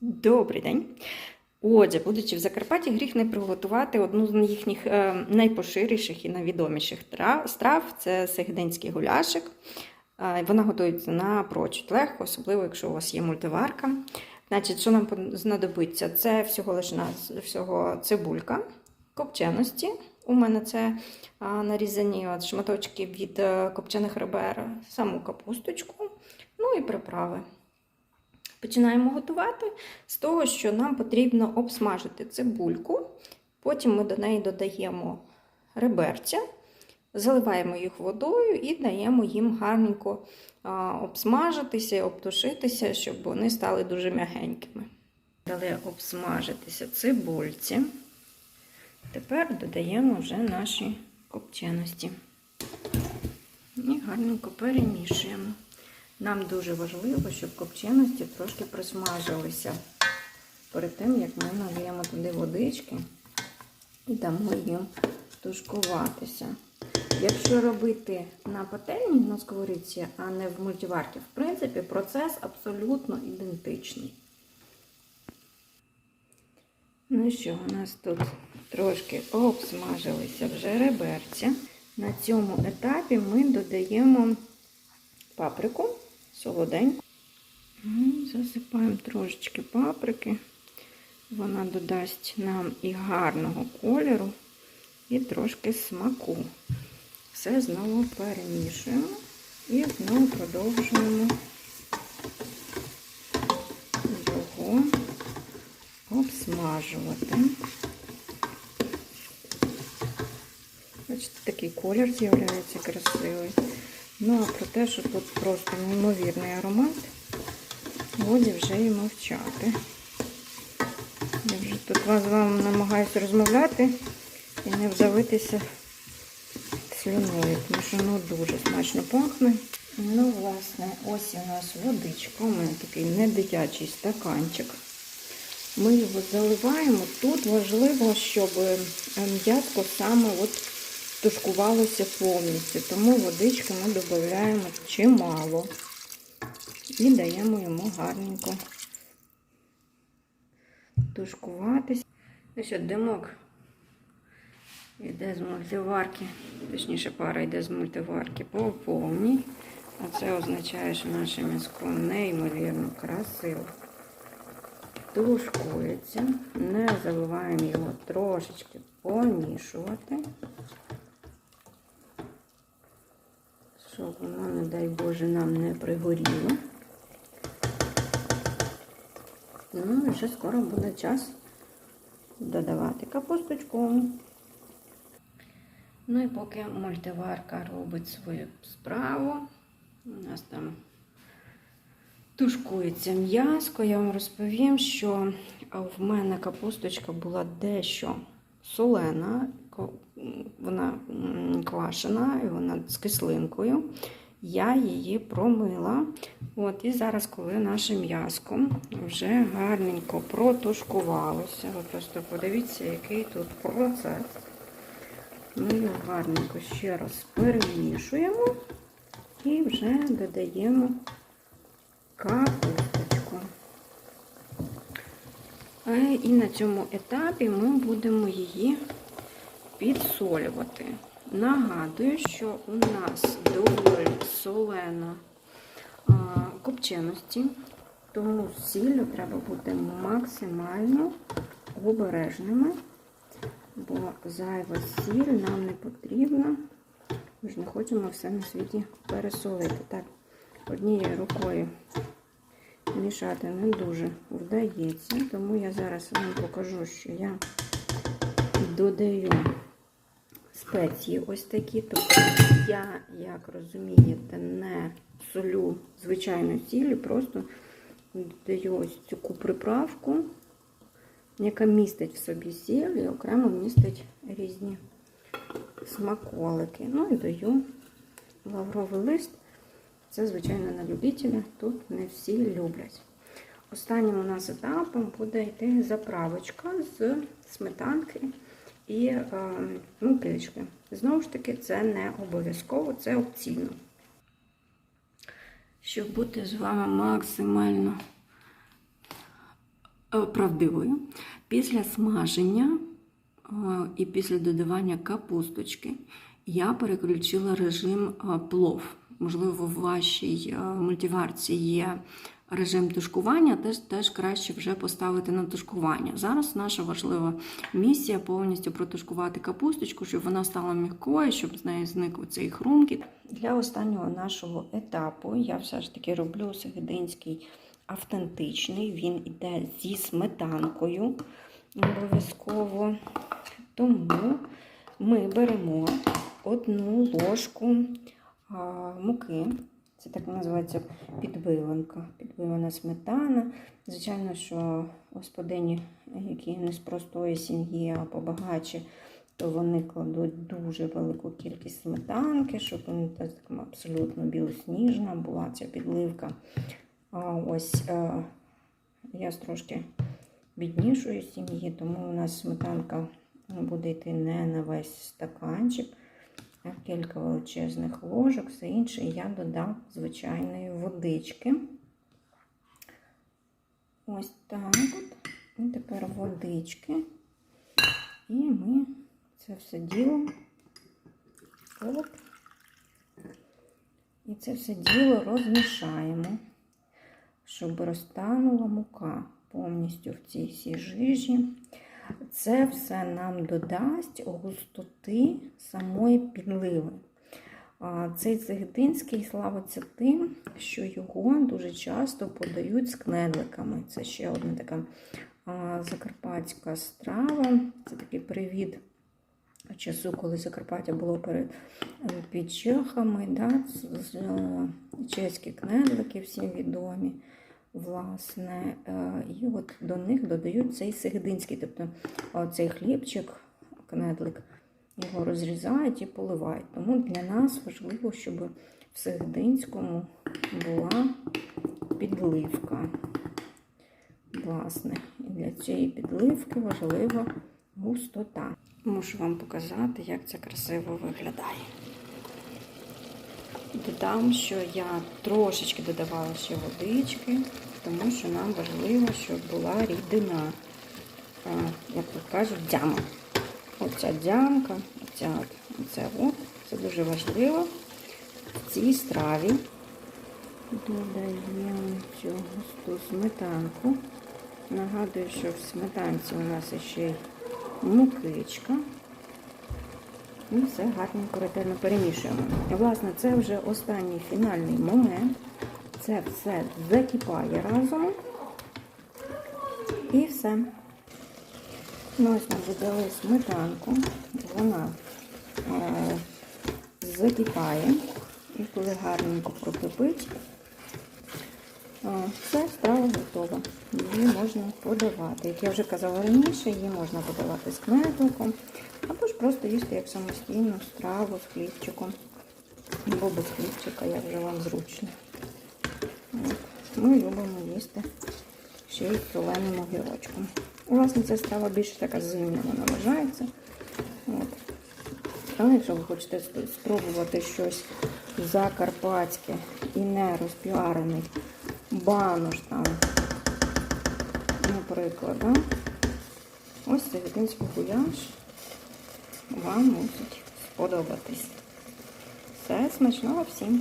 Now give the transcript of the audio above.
Добрий день. Отже, будучи в Закарпатті, гріх не приготувати одну з їхніх е, найпоширіших і найвідоміших страв це сегединський гуляшик. Е, Вона готується напрочуд легко, особливо якщо у вас є мультиварка. Значить, що нам знадобиться? Це всього нас, всього цибулька, копченості. У мене це а, нарізані от шматочки від е, копчених ребер, саму капусточку, ну і приправи. Починаємо готувати з того, що нам потрібно обсмажити цибульку. Потім ми до неї додаємо реберця, заливаємо їх водою і даємо їм гарненько обсмажитися, обтушитися, щоб вони стали дуже м'ягенькими. Дали обсмажитися цибульці. Тепер додаємо вже наші копченості. І гарненько перемішуємо. Нам дуже важливо, щоб копченості трошки присмажилися перед тим, як ми надаємо туди водички і дамо їм тушкуватися. Якщо робити на пательні на сковорідці, а не в мультиварці, в принципі, процес абсолютно ідентичний. Ну що, у нас тут трошки обсмажилися вже реберця. На цьому етапі ми додаємо паприку солоденьку. Ну, Засипаємо трошечки паприки. Вона додасть нам і гарного кольору, і трошки смаку. Все знову перемішуємо і знову продовжуємо його обсмажувати. Бачите, такий колір з'являється красивий. Ну, а про те, що тут просто неймовірний аромат, годі вже і мовчати. Я вже тут з вами намагаюся розмовляти і не вдавитися слюною, тому що воно дуже смачно пахне. Ну, власне, ось у нас водичка. У мене такий недитячий стаканчик. Ми його заливаємо. Тут важливо, щоб е, м'яско саме от тушкувалося повністю, тому водички ми додаємо чимало і даємо йому гарненько тушкуватися. Ну що, димок йде з мультиварки, точніше пара йде з мультиварки по повній. А це означає, що наше м'яско неймовірно красиво тушкується. Не забуваємо його трошечки помішувати. Щоб воно, не дай Боже, нам не пригоріло. Ну і вже скоро буде час додавати капусточку. Ну і поки мультиварка робить свою справу, у нас там тушкується м'яско, я вам розповім, що в мене капусточка була дещо солена, вона квашена, і вона з кислинкою. Я її промила. От, І зараз, коли наше м'яско вже гарненько протушкувалося, ви просто подивіться, який тут процес. Ми його гарненько ще раз перемішуємо і вже додаємо капусточку. І на цьому етапі ми будемо її підсолювати. Нагадую, що у нас доволі солена копченості, тому з сіллю треба бути максимально обережними, бо зайва сіль нам не потрібна. Ми ж не хочемо все на світі пересолити. Так, однією рукою мішати не дуже вдається, тому я зараз вам покажу, що я додаю спеції ось такі. Тобто я, як розумієте, не солю звичайну сіль, просто додаю ось таку приправку, яка містить в собі сіль і окремо містить різні смаколики. Ну і даю лавровий лист. Це, звичайно, на любителя, тут не всі люблять. Останнім у нас етапом буде йти заправочка з сметанки і е, мукички. Знову ж таки, це не обов'язково, це опційно. Щоб бути з вами максимально е, правдивою. Після смаження е, і після додавання капусточки я переключила режим е, плов. Можливо, в вашій е, мультиварці є режим тушкування, теж, теж краще вже поставити на тушкування. Зараз наша важлива місія повністю протушкувати капусточку, щоб вона стала м'якою, щоб з неї зник цей хрумкіт. Для останнього нашого етапу я все ж таки роблю сегединський автентичний. Він іде зі сметанкою обов'язково. Тому ми беремо одну ложку муки. Це так називається підбиванка, підбивана сметана. Звичайно, що господині, які не з простої сім'ї, а побагаче, то вони кладуть дуже велику кількість сметанки, щоб вона так абсолютно білосніжна була ця підливка. А ось е, я трошки біднішої сім'ї, тому у нас сметанка буде йти не на весь стаканчик, кілька величезних ложок, все інше я додам звичайної водички. Ось так от. І тепер водички. І ми це все діло. Оп. І це все діло розмішаємо, щоб розтанула мука повністю в цій всій жижі. Це все нам додасть густоти самої підливи. Цей цигетинський славиться тим, що його дуже часто подають з кнедликами. Це ще одна така закарпатська страва. Це такий привід часу, коли Закарпаття було перед е, під чехами. Да? е, Чеські кнедлики, всім відомі. Власне, е, і от до них додають цей сегединський, тобто цей хлібчик, кнедлик, його розрізають і поливають. Тому для нас важливо, щоб в сегединському була підливка. Власне, і для цієї підливки важлива густота. Можу вам показати, як це красиво виглядає. Додам, що я трошечки додавала ще водички, тому що нам важливо, щоб була рідина, як тут кажуть, дяма. Оця дямка, оця, оце от, це дуже важливо в цій страві. Додаємо цю густу сметанку. Нагадую, що в сметанці у нас ще й мукичка. І все гарненько ретельно перемішуємо. Власне, це вже останній фінальний момент. Це все закипає разом. І все. Ну, ось ми додали сметанку. Вона е, закипає. І коли гарненько прокипить, е, все, страва готова. Її можна подавати. Як я вже казала раніше, її можна подавати з ж просто їсти як самостійну страву з хлібчиком. Або без хлібчика, як вже вам зручно. Ми любимо їсти ще й соленим огірочком. Власне, ця страва більше така зимня вона вважається. От. Але якщо ви хочете спробувати щось закарпатське і не розпіарений банош там, наприклад, да? ось це вітинський гуляш вам мусить сподобатись. Все, смачного всім!